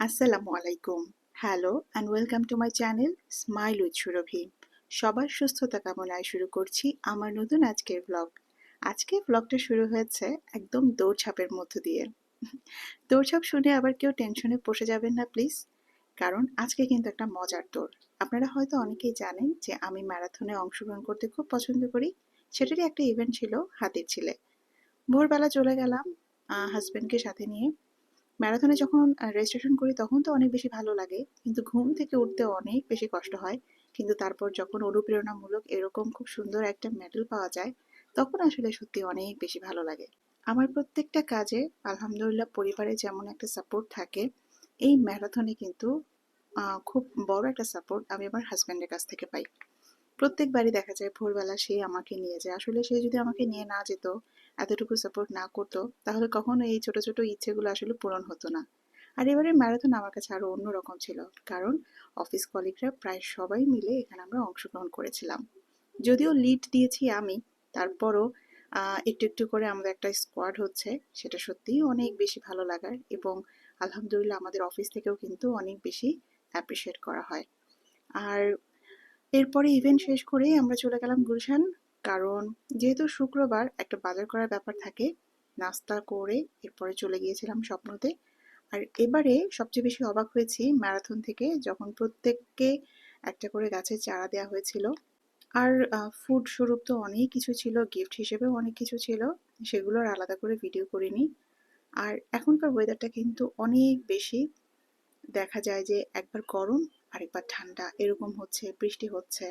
আসসালামু আলাইকুম। Hello and welcome to my channel smile with Surabhi সবার সুস্থতা কামনায় শুরু করছি আমার নতুন আজকের ব্লগ আজকে ব্লগটা শুরু হয়েছে একদম দৌড়ঝাঁপের মধ্য দিয়ে। দৌড়ঝাঁপ শুনে আবার কেউ টেনশনে বসে যাবেন না প্লিজ কারণ আজকে কিন্তু একটা মজার দৌড়। আপনারা হয়তো অনেকেই জানেন যে আমি ম্যারাথনে অংশগ্রহণ করতে খুব পছন্দ করি। সেটারই একটা ইভেন্ট ছিল হাতির ছিলে ভোরবেলা চলে গেলাম হাজব্যান্ডকে সাথে নিয়ে। ম্যারাথনে যখন রেজিস্ট্রেশন করি তখন তো অনেক বেশি ভালো লাগে। কিন্তু ঘুম থেকে উঠতে অনেক বেশি কষ্ট হয়। কিন্তু তারপর যখন অনুপ্রেরণামূলক এরকম খুব সুন্দর একটা মেডেল পাওয়া যায়, তখন আসলে সত্যি অনেক বেশি ভালো লাগে। আমার প্রত্যেকটা কাজে আলহামদুলিল্লাহ পরিবারে যেমন একটা সাপোর্ট থাকে, এই ম্যারাথনে কিন্তু খুব বড় একটা সাপোর্ট আমি আমার হাজব্যান্ডের কাছ থেকে পাই। প্রত্যেকবারই দেখা যায় ভোরবেলা সে আমাকে নিয়ে যায়। আসলে সে যদি আমাকে নিয়ে না যেত এতটুকু সাপোর্ট না করতো, তাহলে কখনো এই ছোট ছোট ইচ্ছেগুলো আসলে পূরণ হতো না। আর এবারে ম্যারাথন আমার কাছে আরও অন্যরকম ছিল, কারণ অফিস কলিগরা প্রায় সবাই মিলে এখানে আমরা অংশগ্রহণ করেছিলাম। যদিও লিড দিয়েছি আমি, তারপরও একটু একটু করে আমাদের একটা স্কোয়াড হচ্ছে, সেটা সত্যিই অনেক বেশি ভালো লাগার এবং আলহামদুলিল্লাহ আমাদের অফিস থেকেও কিন্তু অনেক বেশি অ্যাপ্রিসিয়েট করা হয়। আর এরপরে ইভেন্ট শেষ করে আমরা চলে গেলাম গুলশান কারণ যেহেতু শুক্রবার একটা বাজার করার ব্যাপার থাকে, নাস্তা করে এরপরে চলে গিয়েছিলাম স্বপ্নতে। আর এবারে সবচেয়ে বেশি অবাক হয়েছি ম্যারাথন থেকে, যখন প্রত্যেককে একটা করে গাছের চারা দেওয়া হয়েছিল। আর ফুড স্বরূপ তো অনেক কিছু ছিল গিফট হিসেবেও অনেক কিছু ছিল, সেগুলোর আলাদা করে ভিডিও করিনি। আর এখনকার ওয়েদারটা কিন্তু অনেক বেশি। দেখা যায় যে একবার গরম, আরেকবার ঠান্ডা, এরকম হচ্ছে, বৃষ্টি হচ্ছে।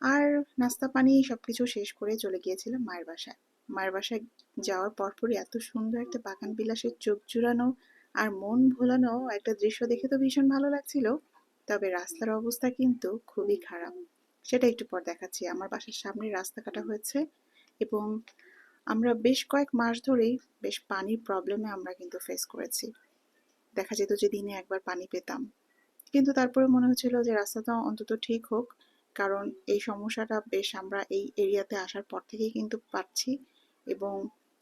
আর নাস্তা পানি, সবকিছু শেষ করে চলে গিয়েছিলাম মায়ের বাসায়। মায়ের বাসায় যাওয়ার পরপরই এত সুন্দর একটা বাগান বিলাসের চোখ জুড়ানো আর মন ভোলানো একটা দৃশ্য দেখে তো ভীষণ ভালো লাগছিল। তবে রাস্তার অবস্থা কিন্তু খুবই খারাপ। সেটা একটু পর দেখাচ্ছি। আমার বাসার সামনে রাস্তা কাটা হয়েছে এবং আমরা বেশ কয়েক মাস ধরেই বেশ পানির প্রবলেমে আমরা কিন্তু ফেস করেছি। দেখা যেত যে দিনে একবার পানি পেতাম। কিন্তু তারপরে মনে হচ্ছিল যে রাস্তাটা অন্তত ঠিক হোক। কারণ এই সমস্যাটা বেশ আমরা এই এরিয়াতে আসার পর থেকেই কিন্তু পাচ্ছি এবং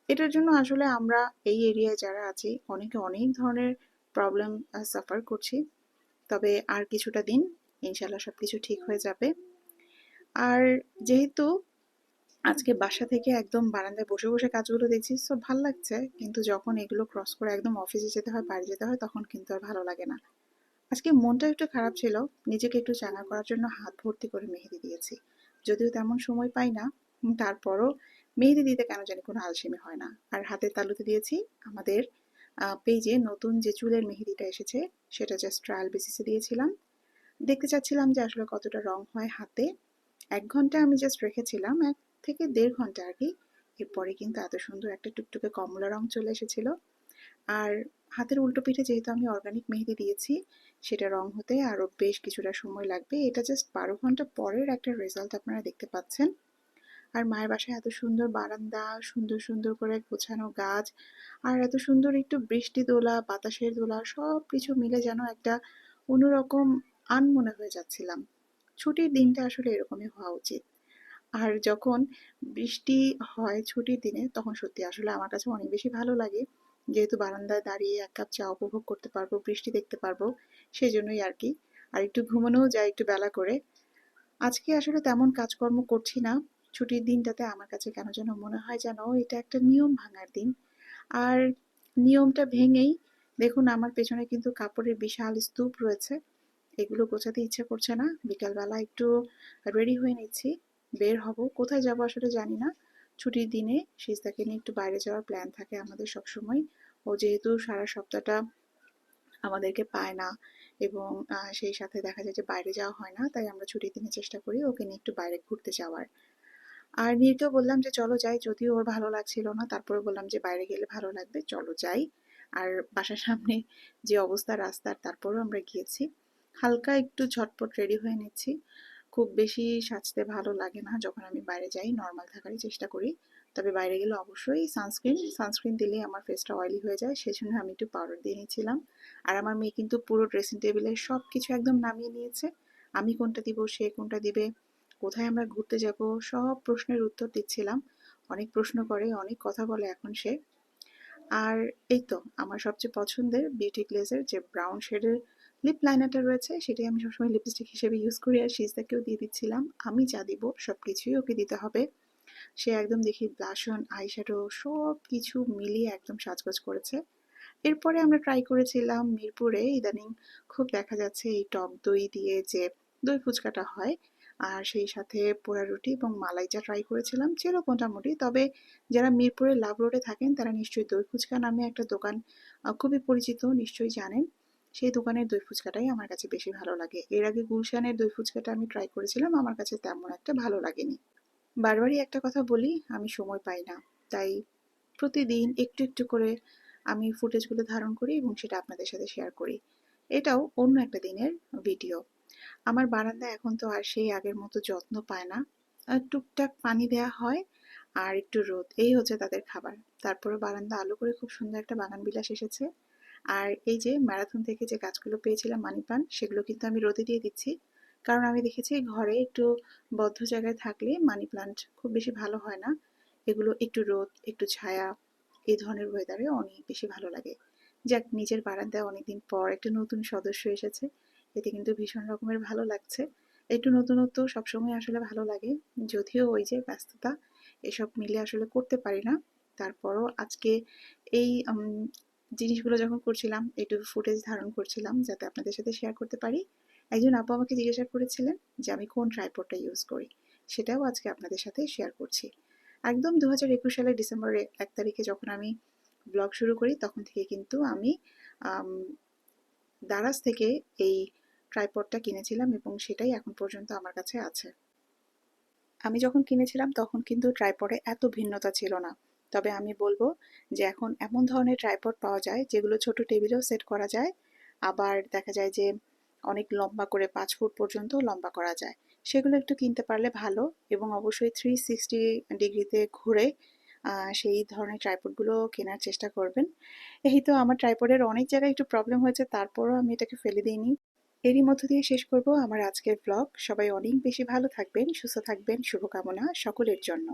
এটার জন্য আসলে আমরা এই এরিয়ায় যারা আছি, অনেকে অনেক ধরনের প্রবলেম সাফার করছি। তবে আর কিছুটা দিন ইনশাল্লাহ সব কিছু ঠিক হয়ে যাবে। আর যেহেতু আজকে বাসা থেকে একদম বারান্দায় বসে বসে কাজগুলো দেখছি সব ভালো লাগছে। কিন্তু যখন এগুলো ক্রস করে একদম অফিসে যেতে হয়, বাড়ি যেতে হয়, তখন কিন্তু আর ভালো লাগে না। আজকে মনটা একটু খারাপ ছিল, নিজেকে একটু চাঙা করার জন্য হাত ভর্তি করে মেহেদি দিয়েছি। যদিও তেমন সময় পাই না তারপরও মেহেদি দিতে কেন জানি কোনো আলসেমি হয় না। আর হাতের তালুতে দিয়েছি আমাদের পেজে নতুন যে চুলের মেহেদিটা এসেছে, সেটা জাস্ট ট্রায়াল বেসিসে দিয়েছিলাম। দেখতে চাচ্ছিলাম যে আসলে কতটা রং হয় হাতে। এক ঘণ্টা আমি জাস্ট রেখেছিলাম, এক থেকে দেড় ঘণ্টা আর কি। এরপরে কিন্তু এত সুন্দর একটা টুকটুকে কমলা রং চলে এসেছিল। আর হাতের উল্টো পিঠে যেহেতু আমি অর্গানিক মেহেদি দিয়েছি সেটা রং হতে আরও বেশ কিছুটা সময় লাগবে। এটা জাস্ট বারো ঘণ্টা পরের একটা রেজাল্ট আপনারা দেখতে পাচ্ছেন। আর মায়ের বাসায় এত সুন্দর বারান্দা সুন্দর সুন্দর করে গোছানো গাছ আর এত সুন্দর একটু বৃষ্টি দোলা বাতাসের দোলা সব কিছু মিলে যেন একটা অন্যরকম আন মনে হয়ে যাচ্ছিলাম। ছুটির দিনটা আসলে এরকমই হওয়া উচিত। আর যখন বৃষ্টি হয় ছুটির দিনে তখন সত্যি আসলে আমার কাছে অনেক বেশি ভালো লাগে। যেহেতু বারান্দায় দাঁড়িয়ে এক কাপ চা উপভোগ করতে পারব, বৃষ্টি দেখতে পারব সেই জন্যই আর কি। আর একটু ঘুমানোও যায় একটু বেলা করে। আজকে আসলে তেমন কাজকর্ম করছি না। ছুটির দিনটাতে আমার কাছে কেন যেন মনে হয় যেন এটা একটা নিয়ম ভাঙার দিন। আর নিয়মটা ভেঙেই দেখুন আমার পেছনে কিন্তু কাপড়ের বিশাল স্তূপ রয়েছে। এগুলো গোছাতে ইচ্ছে করছে না। বিকালবেলা একটু রেডি হয়ে নিচ্ছি। বের হব। কোথায় যাব আসলে জানি না। ছুটির দিনে সিজদাকে নিয়ে একটু বাইরে যাওয়ার প্ল্যান থাকে আমাদের সবসময়। ও যেহেতু সারা সপ্তাহটা আমাদেরকে পায় না এবং সেই সাথে দেখা যায় যে বাইরে যাওয়া হয় না, তাই আমরা ছুটির দিনে চেষ্টা করি ওকে নিয়ে একটু বাইরে ঘুরতে যাওয়ার। আর নীরকেও বললাম যে, চলো যাই, যদিও ওর ভালো লাগছিল না, তারপরে বললাম যে, বাইরে গেলে ভালো লাগবে, চলো যাই। আর বাসার সামনে যে অবস্থা রাস্তার, তারপরেও আমরা গিয়েছি। হালকা একটু ঝটপট রেডি হয়ে নিচ্ছি। খুব বেশি সাজতে ভালো লাগে না যখন আমি বাইরে যাই নর্মাল থাকারই চেষ্টা করি। তবে বাইরে গেলে অবশ্যই সানস্ক্রিন সানস্ক্রিন দিলেই আমার ফেসটা অয়েলি হয়ে যায় সেই জন্য আমি একটু পাউডার দিয়ে নিয়েছিলাম। আর আমার মেয়ে কিন্তু পুরো ড্রেসিং টেবিলে সব কিছু একদম নামিয়ে নিয়েছে। আমি কোনটা দিব, সে কোনটা দিবে, কোথায় আমরা ঘুরতে যাব, সব প্রশ্নের উত্তর দিচ্ছিলাম। অনেক প্রশ্ন করে, অনেক কথা বলে এখন সে। আর এই তো, আমার সবচেয়ে পছন্দের বিউটি গ্লেজের যে ব্রাউন শেডের লিপ লাইনারটা রয়েছে, সেটাই আমি সবসময় লিপস্টিক হিসেবে ইউজ করি আর সিজদাকেও দিয়ে দিচ্ছিলাম। আমি যা দিব সব কিছুই ওকে দিতে হবে। সে একদম দেখি ব্লাশন আইশ্যাডো সব কিছু মিলিয়ে একদম সাজগোজ করেছে। এরপরে আমরা ট্রাই করেছিলাম মিরপুরে ইদানিং খুব দেখা যাচ্ছে এই টক দই দিয়ে যে দই ফুচকাটা হয় আর সেই সাথে পোড়া রুটি এবং মালাইচা ট্রাই করেছিলাম ছিল মোটামুটি। তবে যারা মিরপুরের লাভ রোডে থাকেন তারা নিশ্চয়ই দই ফুচকা নামে একটা দোকান খুবই পরিচিত, নিশ্চয়ই জানেন। সেই দোকানের দই ফুচকাটাই আমার কাছে বেশি ভালো লাগে। এর আগে গুলশানের দই ফুচকাটা আমি ট্রাই করেছিলাম, আমার কাছে তেমন একটা ভালো লাগেনি। বারবারই একটা কথা বলি, আমি সময় পাই না। তাই প্রতিদিন একটু একটু করে আমি ফুটেজগুলো ধারণ করি এবং সেটা আপনাদের সাথে শেয়ার করি। এটাও অন্য একটা দিনের ভিডিও আমার বারান্দা এখন তো আর সেই আগের মতো যত্ন পায় না। টুকটাক পানি দেয়া হয় আর একটু রোদ, এই হচ্ছে তাদের খাবার। তারপরে বারান্দা আলো করে খুব সুন্দর একটা বাগান বিলাস এসেছে। আর এই যে ম্যারাথন থেকে যে গাছগুলো পেয়েছিলাম মানি পান সেগুলো কিন্তু আমি রোদে দিয়ে দিচ্ছি। কারণ আমি দেখেছি ঘরে একটু বদ্ধ জায়গায় থাকলে মানি প্লান্ট খুব বেশি ভালো হয় না। এগুলো একটু রোদ, একটু ছায়া, এই ধরনের ওয়েদারে অনেক বেশি ভালো লাগে। যাক, নিজের বারান্দায় অনেকদিন পর একটা নতুন সদস্য এসেছে। এতে কিন্তু ভীষণ রকমের ভালো লাগছে। একটু নতুনত্ব সবসময় আসলে ভালো লাগে। যদিও ওই যে ব্যস্ততা, এসব মিলে আসলে করতে পারি না। তারপরও আজকে এই জিনিসগুলো যখন করছিলাম, একটু ফুটেজ ধারণ করছিলাম যাতে আপনাদের সাথে শেয়ার করতে পারি। একজন আপু আমাকে জিজ্ঞাসা করেছিলেন যে, আমি কোন ট্রাইপডটা ইউজ করি? সেটাও আজকে আপনাদের সাথে শেয়ার করছি। একদম দু হাজার একুশ সালের ডিসেম্বরের এক তারিখে যখন আমি ব্লগ শুরু করি, তখন থেকে কিন্তু আমি দারাজ থেকে এই ট্রাইপডটা কিনেছিলাম এবং সেটাই এখন পর্যন্ত আমার কাছে আছে। আমি যখন কিনেছিলাম, তখন কিন্তু ট্রাইপডে এত ভিন্নতা ছিল না। তবে আমি বলব যে এখন এমন ধরনের ট্রাইপড পাওয়া যায় যেগুলো ছোট টেবিলেও সেট করা যায়। আবার দেখা যায় যে অনেক লম্বা করে পাঁচ ফুট পর্যন্ত লম্বা করা যায়। সেগুলো একটু কিনতে পারলে ভালো এবং অবশ্যই থ্রি সিক্সটি ডিগ্রিতে ঘুরে সেই ধরনের ট্রাইপডগুলো কেনার চেষ্টা করবেন। এই তো আমার ট্রাইপডের অনেক জায়গায় একটু প্রবলেম হয়েছে, তারপরও আমি এটাকে ফেলে দিইনি। এরই মধ্য দিয়ে শেষ করব আমার আজকের ব্লগ সবাই অনেক বেশি ভালো থাকবেন, সুস্থ থাকবেন, শুভকামনা সকলের জন্য।